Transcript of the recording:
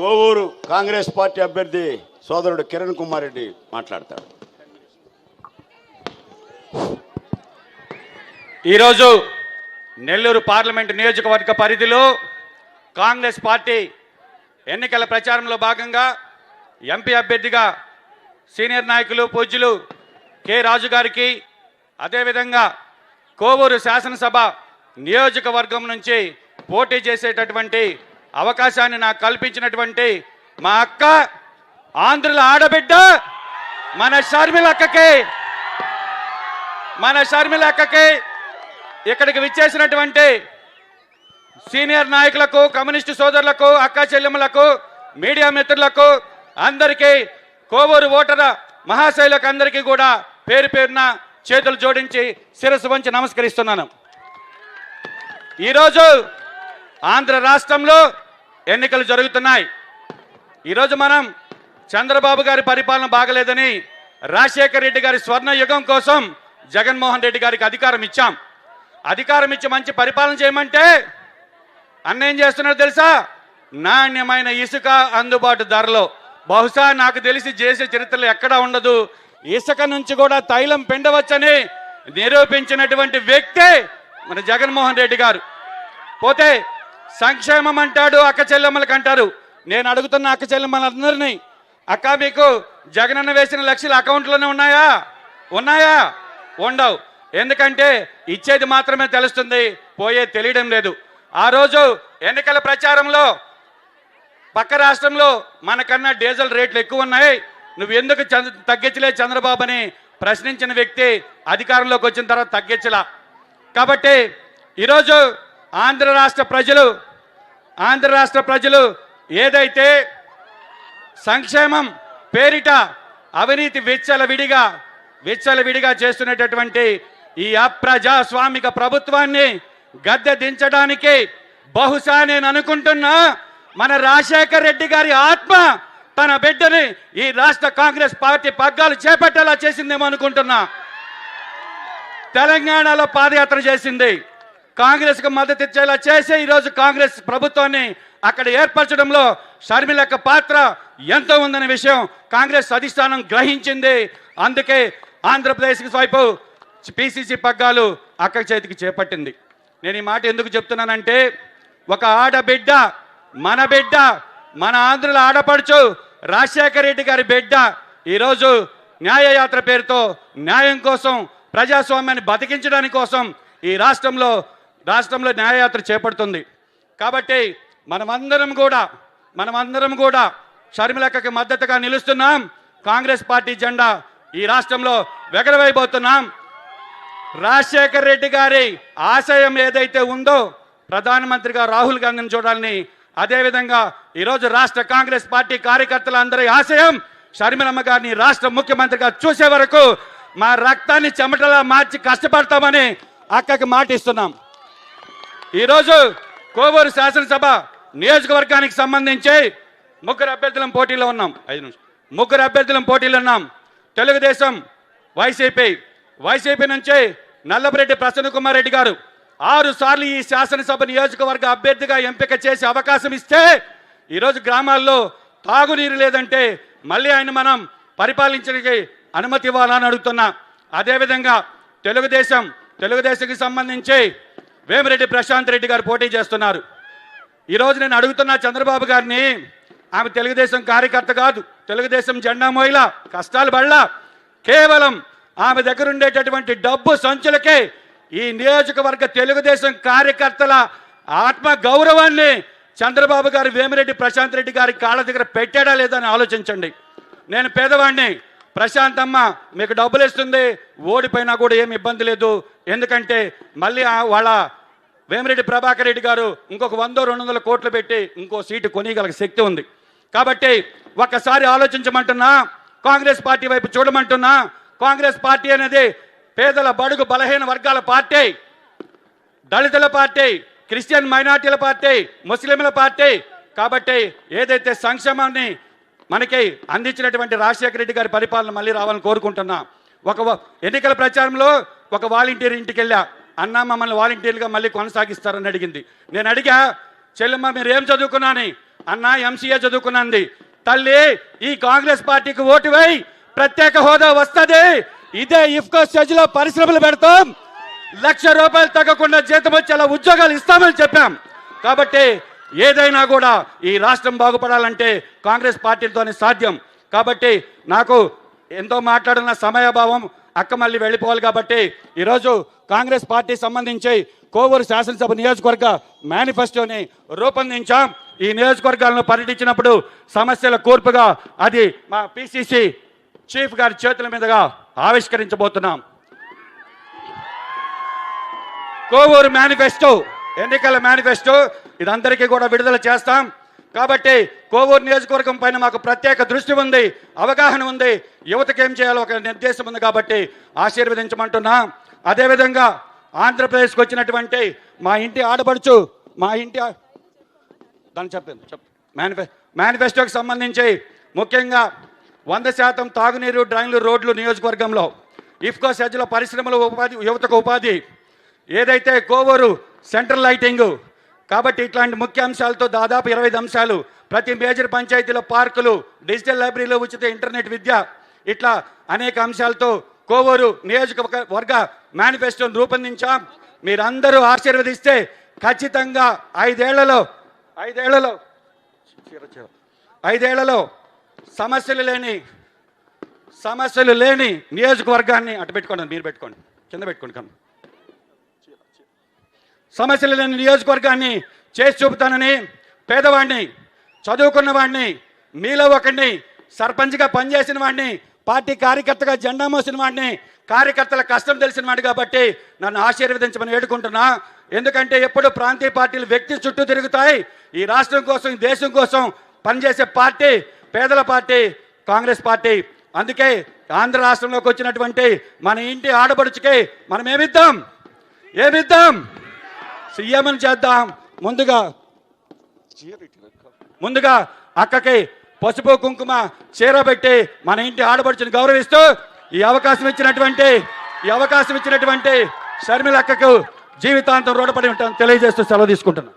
Kovur Congress party అభ్యర్థి సోదరుడు కిరణ్ కుమార్ రెడ్డి మాట్లాడతాడు ఈరోజు నెల్లూరు పార్లమెంటు నియోజకవర్గ పరిధిలో కాంగ్రెస్ పార్టీ ఎన్నికల ప్రచారంలో భాగంగా ఎంపీ అభ్యర్థిగా సీనియర్ నాయకులు పూజ్యులు కె రాజు గారికి అదేవిధంగా కోవూరు శాసనసభ నియోజకవర్గం నుంచి పోటీ చేసేటటువంటి అవకాశాన్ని నాకు కల్పించినటువంటి మా అక్క ఆంధ్రుల ఆడబిడ్డ మన షర్మిల అక్కకి. మన షర్మిల అక్కకి ఇక్కడికి విచ్చేసినటువంటి సీనియర్ నాయకులకు కమ్యూనిస్టు సోదరులకు అక్క చెల్లెములకు మీడియా మిత్రులకు అందరికీ కోవూరు ఓటర మహాశైలకు అందరికీ కూడా పేరు పేరున చేతులు జోడించి శిరస్సు వంచి నమస్కరిస్తున్నాను. ఈరోజు ఆంధ్ర రాష్ట్రంలో ఎన్నికలు జరుగుతున్నాయి. ఈరోజు మనం చంద్రబాబు గారి పరిపాలన బాగలేదని రాజశేఖర రెడ్డి గారి స్వర్ణ యుగం కోసం జగన్మోహన్ రెడ్డి గారికి అధికారం ఇచ్చాం. అధికారం ఇచ్చి మంచి పరిపాలన చేయమంటే అన్న ఏం చేస్తున్నాడు తెలుసా? నాణ్యమైన ఇసుక అందుబాటు ధరలో. బహుశా నాకు తెలిసి చేసే చరిత్రలో ఎక్కడా ఉండదు. ఇసుక నుంచి కూడా తైలం పిండవచ్చని నిరూపించినటువంటి వ్యక్తే మన జగన్మోహన్ రెడ్డి గారు. పోతే సంక్షేమం అంటాడు అక్క చెల్లెమ్మలకు అంటారు. నేను అడుగుతున్న అక్క చెల్లెమ్మలందరినీ అక్క మీకు జగనన్న వేసిన లక్షలు అకౌంట్లోనే ఉన్నాయా? ఉన్నాయా? ఉండవు. ఎందుకంటే ఇచ్చేది మాత్రమే తెలుస్తుంది పోయే తెలియడం లేదు. ఆ రోజు ఎన్నికల ప్రచారంలో పక్క రాష్ట్రంలో మనకన్నా డీజిల్ రేట్లు ఎక్కువ ఉన్నాయి. నువ్వు ఎందుకు తగ్గించలే చంద్రబాబు అని ప్రశ్నించిన వ్యక్తి అధికారంలోకి వచ్చిన తర్వాత తగ్గించలా. కాబట్టి ఈరోజు ఆంధ్ర రాష్ట్ర ప్రజలు ఆంధ్ర రాష్ట్ర ప్రజలు ఏదైతే సంక్షేమం పేరిట అవినీతి విచ్చలవిడిగా విచ్చలవిడిగా చేస్తున్నటువంటి ఈ అప్రజాస్వామిక ప్రభుత్వాన్ని గద్దె దించడానికి బహుశా నేను అనుకుంటున్నా మన రాజశేఖర్ రెడ్డి గారి ఆత్మ తన బిడ్డని ఈ రాష్ట్ర కాంగ్రెస్ పార్టీ పగ్గాలు చేపట్టేలా చేసిందేమో అనుకుంటున్నా. తెలంగాణలో పాదయాత్ర చేసింది. కాంగ్రెస్కు మద్దతు ఇచ్చేలా చేసి ఈరోజు కాంగ్రెస్ ప్రభుత్వాన్ని అక్కడ ఏర్పరచడంలో షర్మిలక్క పాత్ర ఎంతో ఉందనే విషయం కాంగ్రెస్ అధిష్టానం గ్రహించింది. అందుకే ఆంధ్రప్రదేశ్కి వైపు పిసిసి పగ్గాలు అక్క చేతికి చేపట్టింది. నేను ఈ మాట ఎందుకు చెప్తున్నానంటే ఒక ఆడబిడ్డ మన బిడ్డ మన ఆంధ్రుల ఆడపడుచు రాజశేఖర రెడ్డి గారి బిడ్డ ఈరోజు న్యాయయాత్ర పేరుతో న్యాయం కోసం ప్రజాస్వామ్యాన్ని బతికించడానికి కోసం ఈ రాష్ట్రంలో రాష్ట్రంలో న్యాయయాత్ర చేపడుతుంది. కాబట్టి మనమందరం కూడా మనమందరం కూడా షర్మిలక్కకి మద్దతుగా నిలుస్తున్నాం. కాంగ్రెస్ పార్టీ జెండా ఈ రాష్ట్రంలో వెగరవైపోతున్నాం రాజశేఖర్ రెడ్డి గారి ఆశయం ఏదైతే ఉందో ప్రధానమంత్రిగా రాహుల్ గాంధీని చూడాలని అదేవిధంగా ఈరోజు రాష్ట్ర కాంగ్రెస్ పార్టీ కార్యకర్తలందరి ఆశయం షర్మిలమ్మ గారిని రాష్ట్ర ముఖ్యమంత్రిగా చూసే వరకు మా రక్తాన్ని చెమటలా మార్చి కష్టపడతామని అక్కకి మాటిస్తున్నాం. ఈరోజు కోవూరు శాసనసభ నియోజకవర్గానికి సంబంధించి ముగ్గురు అభ్యర్థులం పోటీలో ఉన్నాం. ఐదు నిమిషం ముగ్గురు అభ్యర్థులం పోటీలో ఉన్నాం. తెలుగుదేశం వైసీపీ. వైసీపీ నుంచి నల్లబరెడ్డి ప్రసన్న కుమార్ రెడ్డి గారు ఆరు సార్లు ఈ శాసనసభ నియోజకవర్గ అభ్యర్థిగా ఎంపిక చేసే అవకాశం ఇస్తే ఈరోజు గ్రామాల్లో తాగునీరు లేదంటే మళ్ళీ ఆయన మనం పరిపాలించడానికి అనుమతి ఇవ్వాలని అడుగుతున్నా. అదేవిధంగా తెలుగుదేశం తెలుగుదేశంకి సంబంధించి వేమిరెడ్డి ప్రశాంత్ రెడ్డి గారు పోటీ చేస్తున్నారు. ఈరోజు నేను అడుగుతున్నా చంద్రబాబు గారిని ఆమె తెలుగుదేశం కార్యకర్త కాదు తెలుగుదేశం జెండా మోయిల కష్టాలు పడలా. కేవలం ఆమె దగ్గర ఉండేటటువంటి డబ్బు సంచులకే ఈ నియోజకవర్గ తెలుగుదేశం కార్యకర్తల ఆత్మ గౌరవాన్ని చంద్రబాబు గారు వేమిరెడ్డి ప్రశాంత్ రెడ్డి గారి కాళ్ళ దగ్గర పెట్టాడా లేదా అని ఆలోచించండి. నేను పేదవాడిని ప్రశాంత్ అమ్మ మీకు డబ్బులు ఇస్తుంది ఓడిపోయినా కూడా ఏమి ఇబ్బంది లేదు. ఎందుకంటే మళ్ళీ వాళ్ళ వేమిరెడ్డి ప్రభాకర్ రెడ్డి గారు ఇంకొక వందో రెండు వందల కోట్లు పెట్టి ఇంకో సీటు కొనిగల శక్తి ఉంది. కాబట్టి ఒక్కసారి ఆలోచించమంటున్నా కాంగ్రెస్ పార్టీ వైపు చూడమంటున్నా కాంగ్రెస్ పార్టీ అనేది పేదల బడుగు బలహీన వర్గాల పార్టీ దళితుల పార్టీ క్రిస్టియన్ మైనార్టీల పార్టీ ముస్లింల పార్టీ. కాబట్టి ఏదైతే సంక్షేమాన్ని మనకి అందించినటువంటి రాజశేఖర రెడ్డి గారి పరిపాలన మళ్ళీ రావాలని కోరుకుంటున్నా. ఒక ఎన్నికల ప్రచారంలో ఒక వాలంటీర్ ఇంటికి వెళ్ళా అన్న మమ్మల్ని వాలంటీర్లుగా మళ్ళీ కొనసాగిస్తారని అడిగింది. నేను అడిగా చెల్లెమ్మ మీరు ఏం చదువుకున్నాని? అన్న ఎంసీఏ చదువుకున్నది. తల్లి ఈ కాంగ్రెస్ పార్టీకి ఓటు వేయి ప్రత్యేక హోదా వస్తుంది. ఇదే ఇఫ్కో స్టేజ్లో పరిశ్రమలు పెడతాం. లక్ష రూపాయలు తగ్గకుండా జీతం వచ్చేలా ఉద్యోగాలు ఇస్తామని చెప్పాం. కాబట్టి ఏదైనా కూడా ఈ రాష్ట్రం బాగుపడాలంటే కాంగ్రెస్ పార్టీతోనే సాధ్యం. కాబట్టి నాకు ఎంతో మాట్లాడిన సమయాభావం అక్క మళ్ళీ వెళ్ళిపోవాలి కాబట్టి ఈరోజు కాంగ్రెస్ పార్టీ సంబంధించి కోవూరు శాసనసభ నియోజకవర్గ మేనిఫెస్టోని రూపొందించాం. ఈ నియోజకవర్గాలను పర్యటించినప్పుడు సమస్యల కూర్పుగా అది మా పిసిసి చీఫ్ గారి చేతుల మీదుగా ఆవిష్కరించబోతున్నాం. కోవూరు మేనిఫెస్టో ఎన్నికల మేనిఫెస్టో ఇదందరికీ కూడా విడుదల చేస్తాం. కాబట్టి కోవూరు నియోజకవర్గం పైన మాకు ప్రత్యేక దృష్టి ఉంది అవగాహన ఉంది. యువతకి ఏం చేయాలో ఒక నిర్దేశం ఉంది కాబట్టి ఆశీర్వదించమంటున్నా. అదేవిధంగా ఆంధ్రప్రదేశ్కి వచ్చినటువంటి మా ఇంటి ఆడపడుచు మా ఇంటి దాన్ని చెప్పండి చెప్ మేనిఫె మేనిఫెస్టోకి సంబంధించి ముఖ్యంగా వంద శాతం తాగునీరు డ్రైన్లు రోడ్లు నియోజకవర్గంలో. ఇఫ్కో సెజ్ల పరిశ్రమలు ఉపాధి యువతకు ఉపాధి. ఏదైతే కోవూరు సెంట్రల్ లైటింగ్ కాబట్టి ఇట్లాంటి ముఖ్య అంశాలతో దాదాపు ఇరవై అంశాలు ప్రతి మేజర్ పంచాయతీలో పార్కులు డిజిటల్ లైబ్రరీలో ఉచిత ఇంటర్నెట్ విద్య ఇట్లా అనేక అంశాలతో కోవూరు నియోజకవర్గ మేనిఫెస్టోను రూపొందించాం. మీరందరూ ఆశీర్వదిస్తే ఖచ్చితంగా ఐదేళ్ళలో ఐదేళ్ళలో ఐదేళ్ళలో సమస్యలు లేని సమస్యలు లేని నియోజకవర్గాన్ని అటు పెట్టుకోండి మీరు పెట్టుకోండి కింద పెట్టుకోండి కమ్మ సమస్యలు లేని నియోజకవర్గాన్ని చేసి చూపుతానని పేదవాడిని చదువుకున్న వాడిని మీలో ఒకడిని సర్పంచ్గా పనిచేసిన వాడిని పార్టీ కార్యకర్తగా జెండా మోసిన వాడిని కార్యకర్తల కష్టం తెలిసిన వాడు కాబట్టి నన్ను ఆశీర్వదించమని వేడుకుంటున్నా. ఎందుకంటే ఎప్పుడు ప్రాంతీయ పార్టీలు వ్యక్తి చుట్టూ తిరుగుతాయి. ఈ రాష్ట్రం కోసం ఈ దేశం కోసం పనిచేసే పార్టీ పేదల పార్టీ కాంగ్రెస్ పార్టీ. అందుకే ఆంధ్ర రాష్ట్రంలోకి వచ్చినటువంటి మన ఇంటి ఆడపడుచుకి మనం ఏమిద్దాం ఏమిద్దాం? సీఎం చేద్దాం. ముందుగా ముందుగా అక్కకి పసుపు కుంకుమ చీర పెట్టి మన ఇంటి ఆడపడుచుని గౌరవిస్తూ ఈ అవకాశం ఇచ్చినటువంటి ఈ అవకాశం ఇచ్చినటువంటి షర్మిల అక్కకు జీవితాంతం రుణపడి ఉంటాను తెలియజేస్తూ సెలవు తీసుకుంటున్నాను.